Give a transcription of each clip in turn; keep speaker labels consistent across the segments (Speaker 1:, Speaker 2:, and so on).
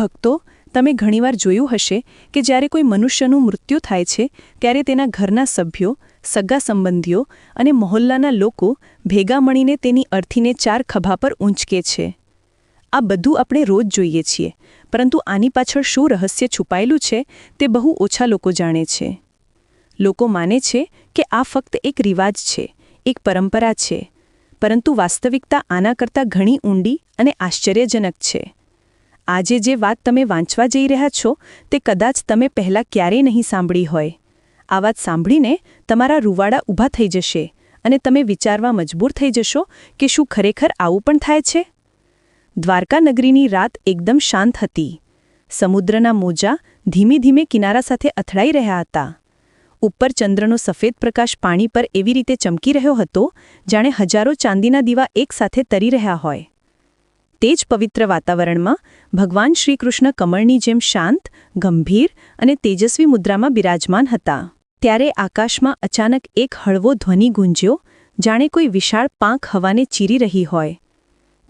Speaker 1: ભક્તો, તમે ઘણીવાર જોયું હશે કે જ્યારે કોઈ મનુષ્યનું મૃત્યુ થાય છે, ત્યારે તેના ઘરના સભ્યો, સગા સંબંધીઓ અને મહોલ્લાના લોકો ભેગા મળીને તેની અર્થીને ચાર ખભા પર ઊંચકે છે. આ બધું આપણે રોજ જોઈએ છીએ, પરંતુ આની પાછળ શું રહસ્ય છુપાયેલું છે તે બહુ ઓછા લોકો જાણે છે. લોકો માને છે કે આ ફક્ત એક રિવાજ છે, એક પરંપરા છે, પરંતુ વાસ્તવિકતા આના કરતાં ઘણી ઊંડી અને આશ્ચર્યજનક છે. આજે જે વાત તમે વાંચવા જઈ રહ્યા છો, તે કદાચ તમે પહેલાં ક્યારેય નહીં સાંભળી હોય. આ વાત સાંભળીને તમારા રૂવાડા ઊભા થઈ જશે અને તમે વિચારવા મજબૂર થઈ જશો કે શું ખરેખર આવું પણ થાય છે? દ્વારકા નગરીની રાત એકદમ શાંત હતી. સમુદ્રના મોજા ધીમે ધીમે કિનારા સાથે અથડાઈ રહ્યા હતા. ઉપર ચંદ્રનો સફેદ પ્રકાશ પાણી પર એવી રીતે ચમકી રહ્યો હતો, જાણે હજારો ચાંદીના દીવા એકસાથે તરી રહ્યા હોય. તે જ પવિત્ર વાતાવરણમાં ભગવાન શ્રીકૃષ્ણ કમળની જેમ શાંત, ગંભીર અને તેજસ્વી મુદ્રામાં બિરાજમાન હતા. ત્યારે આકાશમાં અચાનક એક હળવો ધ્વનિ ગુંજ્યો, જાણે કોઈ વિશાળ પાંખ હવાને ચીરી રહી હોય.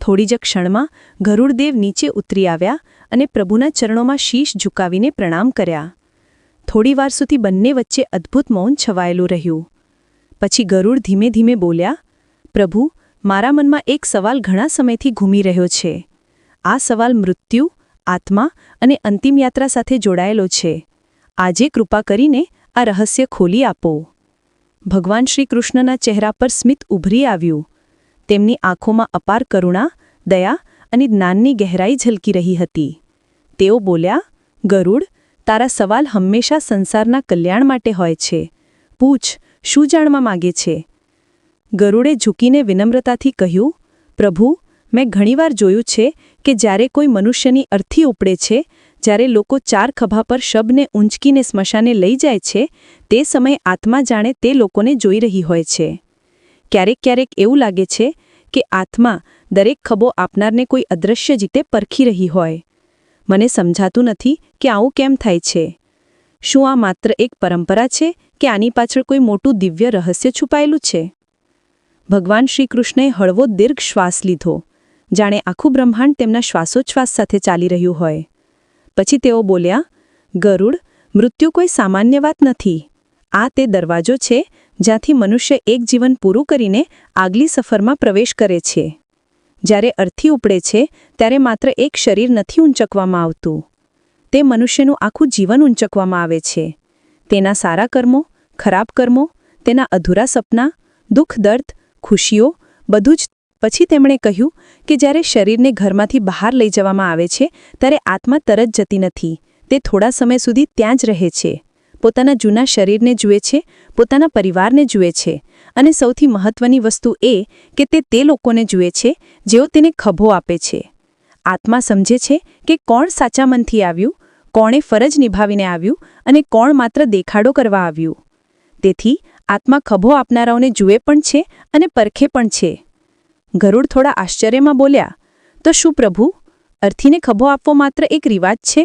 Speaker 1: થોડી જ ક્ષણમાં ગરુડદેવ નીચે ઉતરી આવ્યા અને પ્રભુના ચરણોમાં શીશ ઝુકાવીને પ્રણામ કર્યા. થોડીવાર સુધી બંને વચ્ચે અદ્ભુત મૌન છવાયેલું રહ્યું. પછી ગરુડ ધીમે ધીમે બોલ્યા, પ્રભુ મારા મનમાં એક સવાલ ઘણા સમયથી ઘૂમી રહ્યો છે. આ સવાલ મૃત્યુ, આત્મા અને અંતિમ યાત્રા સાથે જોડાયેલો છે. આજે કૃપા કરીને આ રહસ્ય ખોલી આપો. ભગવાન શ્રીકૃષ્ણના ચહેરા પર સ્મિત ઉભરી આવ્યું. તેમની આંખોમાં અપાર કરુણા, દયા અને જ્ઞાનની ગહેરાઈ ઝલકી રહી હતી. તેઓ બોલ્યા, ગરુડ, તારા સવાલ હંમેશા સંસારના કલ્યાણ માટે હોય છે. પૂછ, શું જાણવા માગે છે? ગરુડે ઝૂકીને વિનમ્રતાથી કહ્યું, પ્રભુ, મેં ઘણીવાર જોયું છે કે જ્યારે કોઈ મનુષ્યની અર્થી ઉપડે છે, જ્યારે લોકો ચાર ખભા પર શબને ઊંચકીને સ્મશાને લઈ જાય છે, તે સમયે આત્મા જાણે તે લોકોને જોઈ રહી હોય છે. ક્યારેક ક્યારેક એવું લાગે છે કે આત્મા દરેક ખભો આપનારને કોઈ અદૃશ્ય જીતે પરખી રહી હોય. મને સમજાતું નથી કે આવું કેમ થાય છે. શું આ માત્ર એક પરંપરા છે કે આની પાછળ કોઈ મોટું દિવ્ય રહસ્ય છુપાયેલું છે? ભગવાન શ્રીકૃષ્ણે હળવો દીર્ઘ શ્વાસ લીધો. જાણે આખું બ્રહ્માંડ તેમના શ્વાસોચ્છ્વાસ સાથે ચાલી રહ્યું હોય. પછી તેઓ બોલ્યા, ગરુડ, મૃત્યુ કોઈ સામાન્ય વાત નથી. આ તે દરવાજો છે જ્યાંથી મનુષ્ય એક જીવન પૂરું કરીને આગલી સફરમાં પ્રવેશ કરે છે. જ્યારે અર્થી ઉપડે છે, ત્યારે માત્ર એક શરીર નથી ઊંચકવામાં આવતું. તે મનુષ્યનું આખું જીવન ઊંચકવામાં આવે છે. તેના સારા કર્મો, ખરાબ કર્મો, તેના અધૂરા સપના, દુઃખ દર્દ ખુશીઓ, બધું જ. પછી તેમણે કહ્યું કે જ્યારે શરીરને ઘરમાંથી બહાર લઈ જવામાં આવે છે, ત્યારે આત્મા તરત જતી નથી. તે થોડા સમય સુધી ત્યાં જ રહે છે. પોતાના જૂના શરીરને જુએ છે, પોતાના પરિવારને જુએ છે. અને સૌથી મહત્વની વસ્તુ એ કે તે તે લોકોને જુએ છે, જેઓ તેને ખભો આપે છે. આત્મા સમજે છે કે કોણ સાચા મનથી આવ્યું, કોણે ફરજ નિભાવીને આવ્યું, અને કોણ માત્ર દેખાડો કરવા આવ્યું. તેથી આત્મા ખભો આપનારાઓને જુએ પણ છે અને પરખે પણ છે. ગરુડ થોડા આશ્ચર્યમાં બોલ્યા, તો શું પ્રભુ? અર્થીને ખભો આપવો માત્ર એક રિવાજ છે?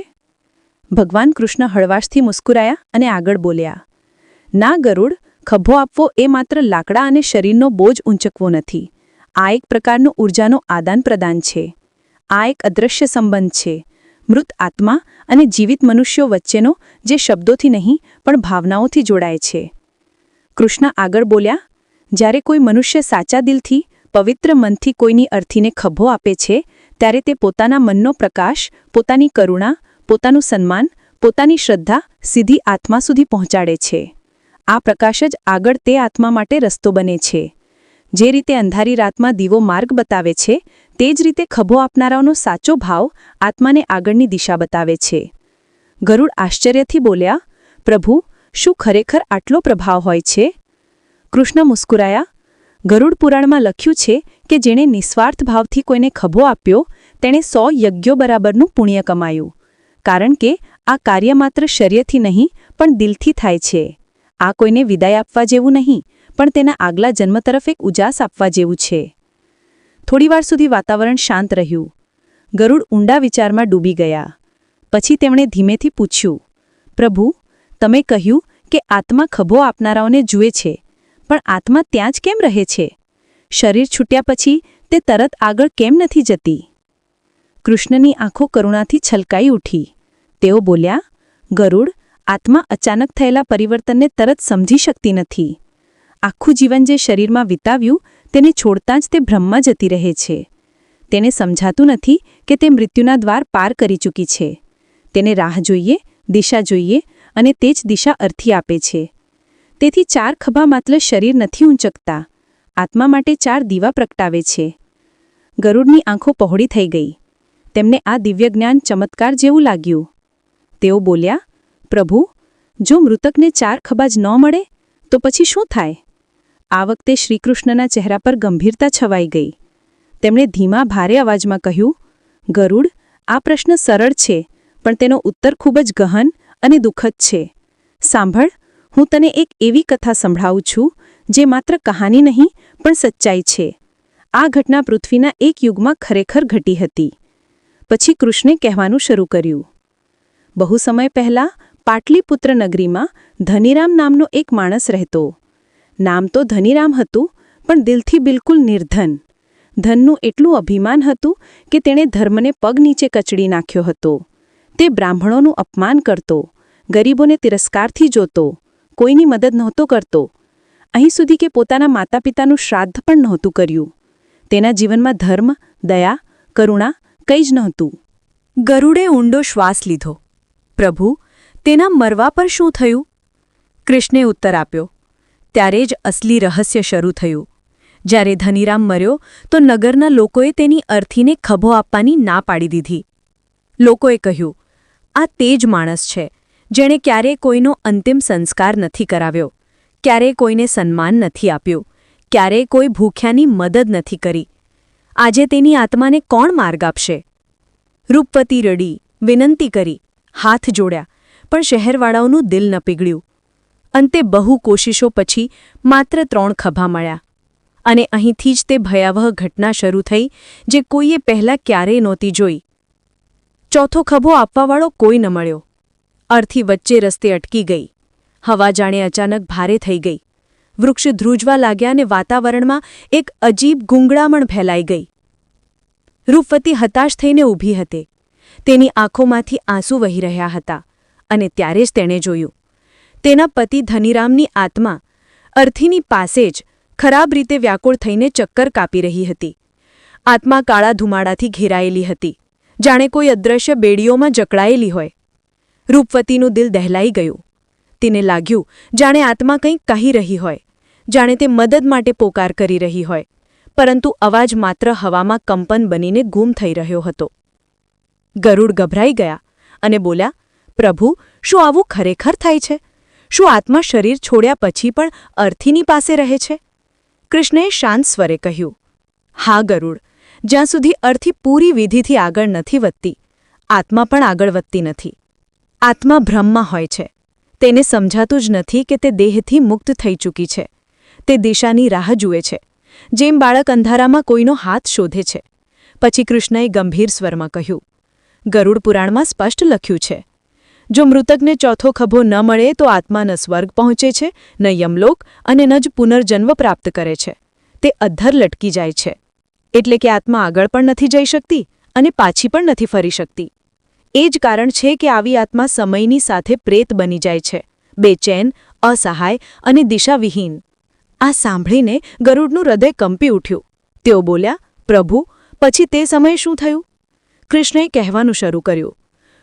Speaker 1: ભગવાન કૃષ્ણ હળવાશથી મુસ્કુરાયા અને આગળ બોલ્યા, ના ગરુડ, ખભો આપવો એ માત્ર લાકડા અને શરીરનો બોજ ઊંચકવો નથી. આ એક પ્રકારનું ઊર્જાનું આદાન પ્રદાન છે. આ એક અદૃશ્ય સંબંધ છે. મૃત આત્મા અને જીવિત મનુષ્યો વચ્ચેનો જે શબ્દોથી નહીં, પણ ભાવનાઓથી જોડાય છે. કૃષ્ણ આગળ બોલ્યા, જ્યારે કોઈ મનુષ્ય સાચા દિલથી, પવિત્ર મનથી કોઈની અર્થીને ખભો આપે છે, ત્યારે તે પોતાના મનનો પ્રકાશ, પોતાની કરુણા, પોતાનું સન્માન, પોતાની શ્રદ્ધા સીધી આત્મા સુધી પહોંચાડે છે. આ પ્રકાશ જ આગળ તે આત્મા માટે રસ્તો બને છે. જે રીતે અંધારી રાતમાં દીવો માર્ગ બતાવે છે, તે જ રીતે ખભો આપનારાઓનો સાચો ભાવ આત્માને આગળની દિશા બતાવે છે. ગરુડ આશ્ચર્યથી બોલ્યા, પ્રભુ શું ખરેખર આટલો પ્રભાવ હોય છે? કૃષ્ણ મુસ્કુરાયા, ગરુડ પુરાણમાં લખ્યું છે કે જેણે નિસ્વાર્થ ભાવથી કોઈને ખભો આપ્યો, તેણે સો યજ્ઞો બરાબરનું પુણ્ય કમાયું. કારણ કે આ કાર્ય માત્ર શર્યથી નહીં, પણ દિલથી થાય છે. આ કોઈને વિદાય આપવા જેવું નહીં, પણ તેના આગલા જન્મ તરફ એક ઉજાસ આપવા જેવું છે. થોડીવાર સુધી વાતાવરણ શાંત રહ્યું. ગરુડ ઊંડા વિચારમાં ડૂબી ગયા. પછી તેમણે ધીમેથી પૂછ્યું, પ્રભુ તમે કહ્યું કે આત્મા ખભો આપનારાઓને જુએ છે, પણ આત્મા ત્યાં જ કેમ રહે છે? શરીર છૂટ્યા પછી તે તરત આગળ કેમ નથી જતી? કૃષ્ણની આંખો કરુણાથી છલકાઈ ઉઠી. તેઓ બોલ્યા, ગરુડ, આત્મા અચાનક થયેલા પરિવર્તનને તરત સમજી શકતી નથી. આખું જીવન જે શરીરમાં વિતાવ્યું તેને છોડતાં જ તે બ્રહ્મમાં જતી રહે છે. તેને સમજાતું નથી કે તે મૃત્યુના દ્વાર પાર કરી ચૂકી છે. તેને રાહ જોઈએ, દિશા જોઈએ અને તે જ દિશા અર્થી આપે છે. તેથી ચાર ખભા માત્ર શરીર નથી ઊંચકતા. આત્મા માટે ચાર દીવા પ્રગટાવે છે. ગરુડની આંખો પહોળી થઈ ગઈ. તેમને આ દિવ્ય જ્ઞાન ચમત્કાર જેવું લાગ્યું. તેઓ બોલ્યા, પ્રભુ, જો મૃતકને ચાર ખભા જ ન મળે, તો પછી શું થાય? આ વખતે શ્રીકૃષ્ણના ચહેરા પર ગંભીરતા છવાઈ ગઈ. તેમણે ધીમા, ભારે અવાજમાં કહ્યું, ગરુડ, આ પ્રશ્ન સરળ છે, પણ તેનો ઉત્તર ખૂબ જ ગહન અને દુઃખદ છે. સાંભળ, હું તને એક એવી કથા સંભળાવું છું, જે માત્ર કહાની નહીં, પણ સચ્ચાઈ છે. આ ઘટના પૃથ્વીના એક યુગમાં ખરેખર ઘટી હતી. પછી કૃષ્ણે કહેવાનું શરૂ કર્યું. બહુ સમય પહેલાં પાટલીપુત્ર નગરીમાં ધનીરામ નામનો એક માણસ રહેતો. નામ તો ધનીરામ હતું, પણ દિલથી બિલકુલ નિર્ધન. ધનનું એટલું અભિમાન હતું કે તેણે ધર્મને પગ નીચે કચડી નાખ્યો હતો. તે બ્રાહ્મણોનું અપમાન કરતો, ગરીબોને તિરસ્કારથી જોતો, કોઈની મદદ નહોતો કરતો. અહીં સુધી કે પોતાના માતા પિતાનું શ્રાદ્ધ પણ નહોતું કર્યું. તેના જીવનમાં ધર્મ, દયા, કરુણા કંઈ જ નહોતું.
Speaker 2: ગરુડે ઊંડો શ્વાસ લીધો. પ્રભુ, તેના મરવા પર શું થયું? કૃષ્ણે ઉત્તર આપ્યો. ત્યારે જ અસલી રહસ્ય શરૂ થયું. જ્યારે ધનીરામ મર્યો, તો નગરના લોકોએ તેની અર્થીને ખભો આપવાની ના પાડી દીધી. લોકોએ કહ્યું આ તે જ માણસ છે, જેણે ક્યારેય કોઈનો અંતિમ સંસ્કાર નથી કરાવ્યો, ક્યારેય કોઈને સન્માન નથી આપ્યું, ક્યારેય કોઈ ભૂખ્યાની મદદ નથી કરી. આજે તેની આત્માને કોણ માર્ગ આપશે? રૂપવતી રડી, વિનંતી કરી, હાથ જોડ્યા, પણ શહેરવાળાઓનું દિલ ન પીગળ્યું. અંતે બહુ કોશિશો પછી માત્ર ત્રણ ખભા મળ્યા. અને અહીંથી જ તે ભયાવહ ઘટના શરૂ થઈ, જે કોઈએ પહેલાં ક્યારેય નહોતી જોઈ. ચોથો ખભો આપવાવાળો કોઈ ન મળ્યો. અર્થી વચ્ચે રસ્તે અટકી ગઈ. હવા જાણે અચાનક ભારે થઈ ગઈ. વૃક્ષ ધ્રુજવા લાગ્યા અને વાતાવરણમાં એક અજીબ ગુંગળામણ ફેલાઈ ગઈ. રૂપવતી હતાશ થઈને ઊભી હતી. તેની આંખોમાંથી આંસુ વહી રહ્યા હતા અને ત્યારે જ તેણે જોયું. તેના પતિ ધનીરામની આત્મા અર્થીની પાસે જ ખરાબ રીતે વ્યાકુળ થઈને ચક્કર કાપી રહી હતી. આત્મા કાળા ધુમાડાથી ઘેરાયેલી હતી. જાણે કોઈ અદૃશ્ય બેડીઓમાં જકડાયેલી હોય. રૂપવતીનું દિલ દહેલાઈ ગયું. તેને લાગ્યું, જાણે આત્મા કંઈક કહી રહી હોય. જાણે તે મદદ માટે પોકાર કરી રહી હોય. પરંતુ અવાજ માત્ર હવામાં કંપન બનીને ગુમ થઈ રહ્યો હતો. ગરુડ ગભરાઈ ગયા અને બોલ્યા, પ્રભુ, શું આવું ખરેખર થાય છે? શું આત્મા શરીર છોડ્યા પછી પણ અર્થીની પાસે રહે છે? કૃષ્ણએ શાંત સ્વરે કહ્યું, હા ગરુડ જ્યાં સુધી અર્થી પૂરી વિધિથી આગળ નથી વધતી, આત્મા પણ આગળ વધતી નથી. આત્મા ભ્રમમાં હોય છે. તેને સમજાતું જ નથી કે તે દેહથી મુક્ત થઈ ચૂકી છે. તે દિશાની રાહ જુએ છે, જેમ બાળક અંધારામાં કોઈનો હાથ શોધે છે. પછી કૃષ્ણએ ગંભીર સ્વરમાં કહ્યું, ગરુડ પુરાણમાં સ્પષ્ટ લખ્યું છે, જો મૃતકને ચોથો ખભો ન મળે તો આત્મા ન સ્વર્ગ પહોંચે છે, ન યમલોક અને ન જ પુનર્જન્મ પ્રાપ્ત કરે છે. તે અધ્ધર લટકી જાય છે. એટલે કે આત્મા આગળ પણ નથી જઈ શકતી અને પાછી પણ નથી ફરી શકતી. એ જ કારણ છે કે આવી આત્મા સમયની સાથે પ્રેત બની જાય છે, બેચેન, અસહાય અને દિશાવિહીન. આ સાંભળીને ગરુડનું હૃદય કંપી ઉઠ્યું. તેઓ બોલ્યા, પ્રભુ, પછી તે સમયે શું થયું? કૃષ્ણએ કહેવાનું શરૂ કર્યું.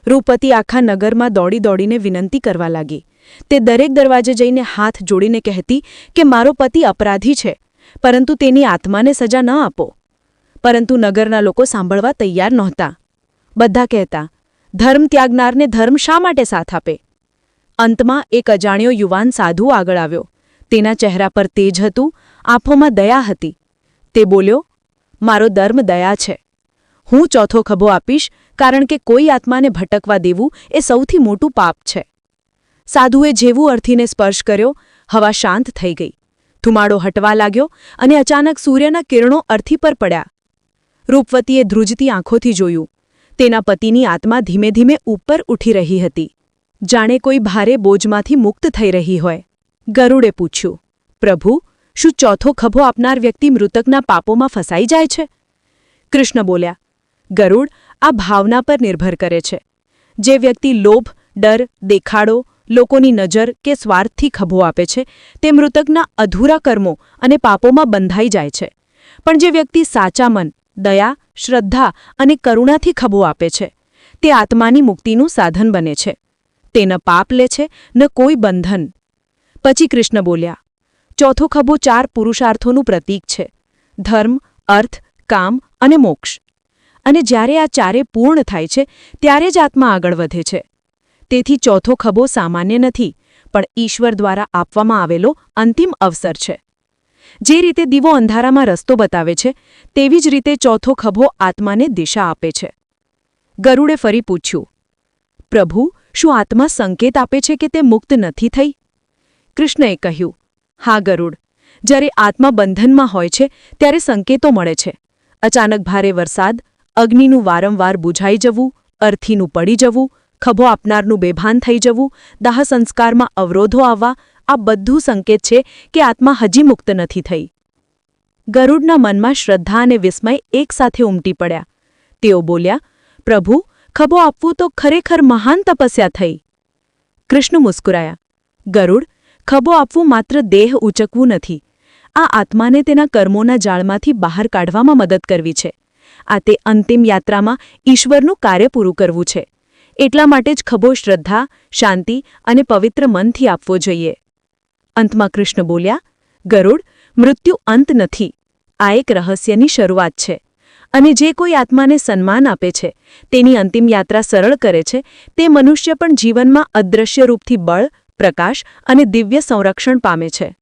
Speaker 2: રૂપતિ આખા નગરમાં દોડી દોડીને વિનંતી કરવા લાગી. તે દરેક દરવાજે જઈને હાથ જોડીને કહેતી કે, મારો પતિ અપરાધી છે, પરંતુ તેની આત્માને સજા ન આપો. પરંતુ નગરના લોકો સાંભળવા તૈયાર નહોતા. બધા કહેતા, ધર્મ ત્યાગનારને ધર્મ શા માટે સાથ આપે? અંતમાં એક અજાણ્યો યુવાન સાધુ આગળ આવ્યો. તેના ચહેરા પર તેજ હતું, આંખોમાં દયા હતી. તે બોલ્યો, મારો ધર્મ દયા છે. હું ચોથો ખભો આપીશ, કારણ કે કોઈ આત્માને ભટકવા દેવું એ સૌથી મોટું પાપ છે. સાધુએ જેવું અર્થીને સ્પર્શ કર્યો, હવા શાંત થઈ ગઈ. ધુમાડો હટવા લાગ્યો અને અચાનક સૂર્યના કિરણો અર્થી પર પડ્યા. રૂપવતીએ ધ્રુજતી આંખોથી જોયું. તેના પતિની આત્મા ધીમે ધીમે ઉપર ઉઠી રહી હતી. જાણે કોઈ ભારે બોજમાંથી મુક્ત થઈ રહી હોય. ગરુડે પૂછ્યું, પ્રભુ, શું ચોથો ખભો આપનાર વ્યક્તિ મૃતકના પાપોમાં ફસાઈ જાય છે? કૃષ્ણ બોલ્યા, ગરુડ, આ ભાવના પર નિર્ભર કરે છે. જે વ્યક્તિ લોભ, ડર, દેખાડો, લોકોની નજર કે સ્વાર્થથી ખભો આપે છે, તે મૃતકના અધૂરા કર્મો અને પાપોમાં બંધાઈ જાય છે. પણ જે વ્યક્તિ સાચા મન દયા, શ્રદ્ધા અને કરુણાથી ખભો આપે છે. તે આત્માની મુક્તિનું સાધન બને છે. તે ન પાપ લે છે, ન કોઈ બંધન. પછી કૃષ્ણ બોલ્યા, ચોથો ખભો ચાર પુરુષાર્થોનું પ્રતીક છે. ધર્મ, અર્થ, કામ અને મોક્ષ. અને જ્યારે આ ચારે પૂર્ણ થાય છે, ત્યારે જ આત્મા આગળ વધે છે. તેથી ચોથો ખભો સામાન્ય નથી, પણ ઈશ્વર દ્વારા આપવામાં આવેલો અંતિમ અવસર છે. જે રીતે દીવો અંધારામાં રસ્તો બતાવે છે, તેવી જ રીતે ચોથો ખભો આત્માને દિશા આપે છે. ગરુડે ફરી પૂછ્યું, પ્રભુ, શું આત્મા સંકેત આપે છે કે તે મુક્ત નથી થઈ? કૃષ્ણએ કહ્યું, હા, ગરુડ. જ્યારે આત્મા બંધનમાં હોય છે, ત્યારે સંકેતો મળે છે. અચાનક ભારે વરસાદ, અગ્નિનું વારંવાર બુઝાઈ જવું, અર્થીનું પડી જવું, ખભો આપનારનું બેભાન થઈ જવું, દાહ સંસ્કારમાં અવરોધો આવવા આ બધું સંકેત છે કે આત્મા હજી મુક્ત નથી થઈ. ગરુડના મનમાં શ્રદ્ધા અને વિસ્મય એકસાથે ઉમટી પડ્યા. તેઓ બોલ્યા, પ્રભુ, ખભો આપવું તો ખરેખર મહાન તપસ્યા થઈ. કૃષ્ણ મુસ્કુરાયા, ગરુડ, ખભો આપવું માત્ર દેહ ઉચકવું નથી. આ આત્માને તેના કર્મોના જાળમાંથી બહાર કાઢવામાં મદદ કરવી છે. આ તે અંતિમ યાત્રામાં ઈશ્વરનું કાર્ય પૂરું કરવું છે. એટલા માટે જ ખભો શ્રદ્ધા, શાંતિ અને પવિત્ર મનથી આપવો જોઈએ. અંતમાં કૃષ્ણ બોલ્યા, ગરુડ, મૃત્યુ અંત નથી. આ એક રહસ્યની શરૂઆત છે. અને જે કોઈ આત્માને સન્માન આપે છે, તેની અંતિમ યાત્રા સરળ કરે છે, તે મનુષ્ય પણ જીવનમાં અદૃશ્ય રૂપથી બળ, પ્રકાશ અને દિવ્ય સંરક્ષણ પામે છે.